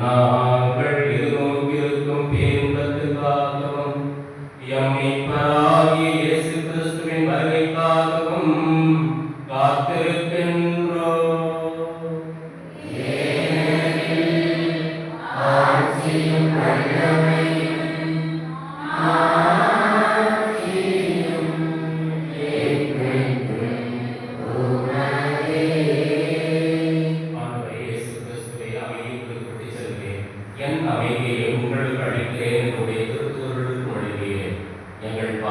நாங்கள் எதிர்நோக்கியிருக்கும் பேரின்பத்துக்காகவும் எம்மை பெறா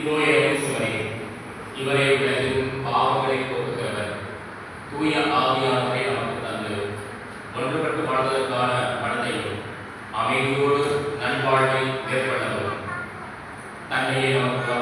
இதோய சுவரே இவரே உலகின் பாவங்களை போக்குகிறவர். தூய ஆவியானவரை நமக்கு தந்து ஒன்றுபட்டு வாழ்வதற்கான மனதையும் அமைதியோடு நல்வாழ்வை ஏற்படவும் தன்னையே நமக்கு